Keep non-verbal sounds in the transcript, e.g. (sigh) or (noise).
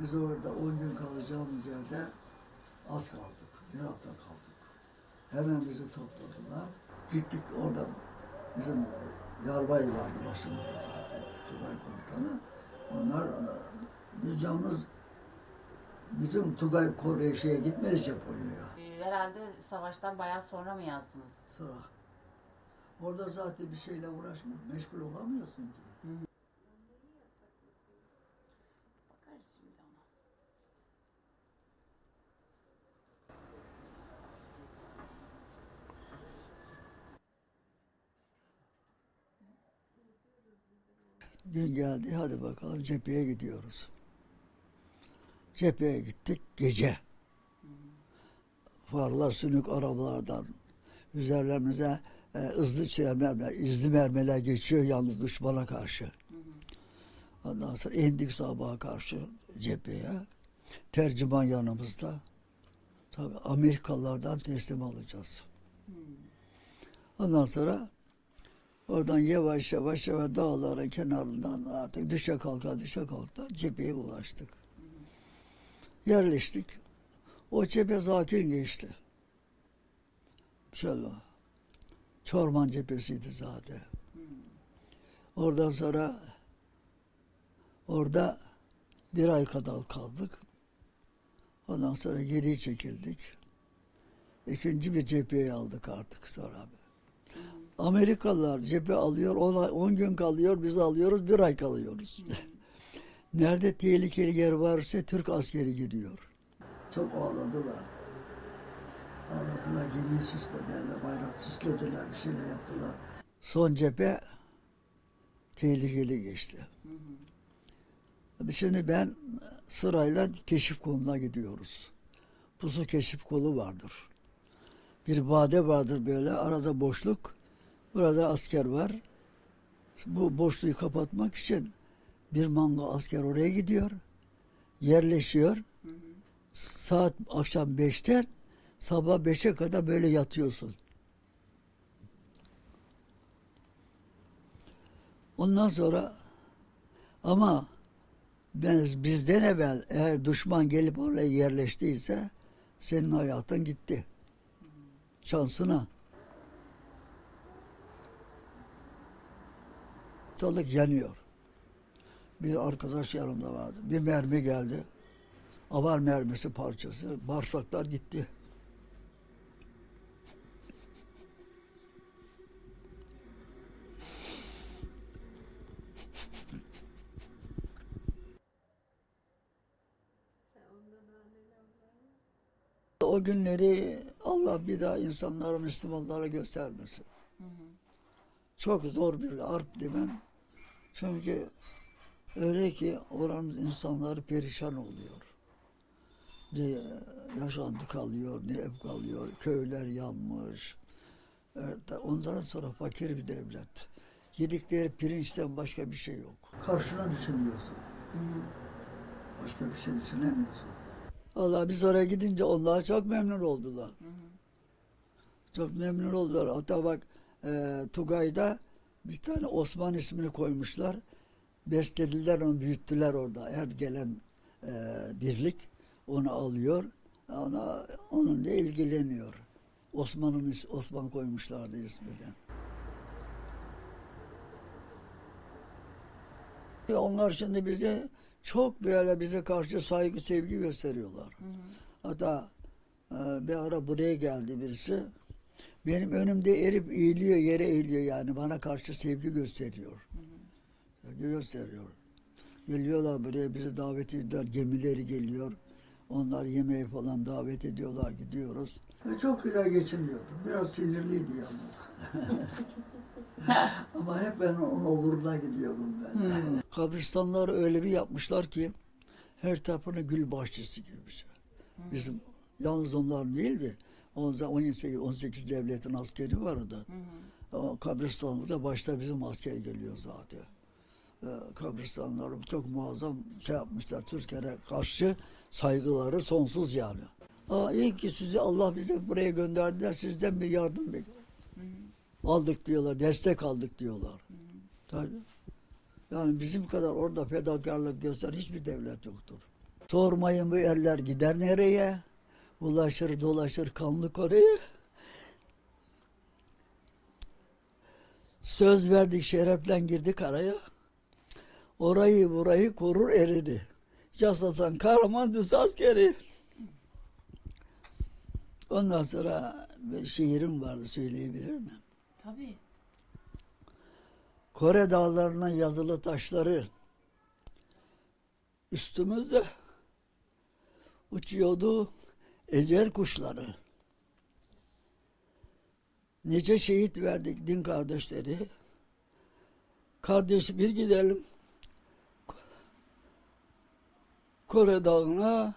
Biz orada 10 gün kalacağımız yerde az kaldık. Bir hafta kaldık. Hemen bizi topladılar. Gittik orada bizim yarbay vardı başımızda zaten. Tugay komutanı. Onlar biz yalnız bütün Tugay Kore şeye gitmedi Japonya'ya. Ee, Herhalde savaştan bayağı sonra mı yazdınız? Sonra orada zaten bir şeyle uğraşma, meşgul olamıyorsun ki. Bakarız şimdi ona. Gün geldi hadi bakalım cepheye gidiyoruz. Cepheye gittik gece. Farlar sünük arabalardan üzerlerimize e, hızlı çilemler, izli mermiler geçiyor yalnız düşmana karşı. Ondan sonra indik sabaha karşı cepheye. Tercüman yanımızda. Tabii Amerikalılardan teslim alacağız. Ondan sonra oradan yavaş yavaş yavaş dağların kenarından artık düşe kalka düşe kalka cepheye ulaştık. Yerleştik. O cephe sakin geçti. Şöyle. Çorman cephesiydi zaten. Oradan sonra orada bir ay kadar kaldık. Ondan sonra geri çekildik. İkinci bir cepheye aldık artık sonra. Amerikalılar cephe alıyor, 10 gün kalıyor, biz alıyoruz, bir ay kalıyoruz. (laughs) Nerede tehlikeli yer varsa Türk askeri gidiyor. Çok ağladılar. Ağladılar, gemi süslediler, bayrak süslediler, bir şeyler yaptılar. Son cephe tehlikeli geçti. Şimdi ben sırayla keşif koluna gidiyoruz. Pusu keşif kolu vardır. Bir vade vardır böyle, arada boşluk. Burada asker var. Bu boşluğu kapatmak için bir manga asker oraya gidiyor. Yerleşiyor. Saat akşam beşten sabah beşe kadar böyle yatıyorsun. Ondan sonra ama ben, bizden evvel eğer düşman gelip oraya yerleştiyse senin hayatın gitti. Şansına. Ortalık yanıyor. Bir arkadaş yanımda vardı. Bir mermi geldi. Avar mermisi parçası. Bağırsaklar gitti. O günleri Allah bir daha insanlara, Müslümanlara göstermesin. Çok zor bir harp ben. Çünkü öyle ki oranın insanları perişan oluyor. Ne yaşantı kalıyor, ne ev kalıyor, köyler yanmış. Ondan sonra fakir bir devlet. Yedikleri pirinçten başka bir şey yok. Karşına düşünmüyorsun. Başka bir şey düşünemiyorsun. Allah biz oraya gidince onlar çok memnun oldular. Çok memnun oldular. Hatta bak e, Tugay'da bir tane Osman ismini koymuşlar. Beslediler onu büyüttüler orada. Her gelen e, birlik onu alıyor. Ona onunla ilgileniyor. Osman'ın Osman koymuşlardı ismini. Ya Onlar şimdi bize çok böyle bize karşı saygı sevgi gösteriyorlar. Hatta e, bir ara buraya geldi birisi. Benim önümde erip eğiliyor, yere eğiliyor yani. Bana karşı sevgi gösteriyor. Sevgi gösteriyor. Geliyorlar buraya bizi davet ediyorlar. Gemileri geliyor. Onlar yemeğe falan davet ediyorlar. Gidiyoruz. Ve çok güzel geçiniyordum. Biraz sinirliydi yalnız. (laughs) Ama hep ben onun oluruna gidiyordum ben. Kabristanları öyle bir yapmışlar ki her tarafını gül bahçesi gibi bir şey. Bizim yalnız onlar değildi. 18, 18 devletin askeri vardı. O kabristanlıkta başta bizim asker geliyor zaten. Ee, çok muazzam şey yapmışlar. Türklere karşı saygıları sonsuz yani. Aa, iyi ki sizi Allah bize buraya gönderdiler. Sizden bir yardım bekliyor. Aldık diyorlar, destek aldık diyorlar. Tabii. Yani bizim kadar orada fedakarlık gösteren hiçbir devlet yoktur. Sormayın bu erler gider nereye? Ulaşır dolaşır kanlı Kore'ye. Söz verdik şerefle girdik araya. Orayı burayı korur erini. Yasasan kahraman düz askeri. Ondan sonra bir şiirim vardı söyleyebilir miyim? Tabii. Kore dağlarının yazılı taşları üstümüzde uçuyordu ecel kuşları. Nice şehit verdik din kardeşleri. Kardeş bir gidelim Kore dağına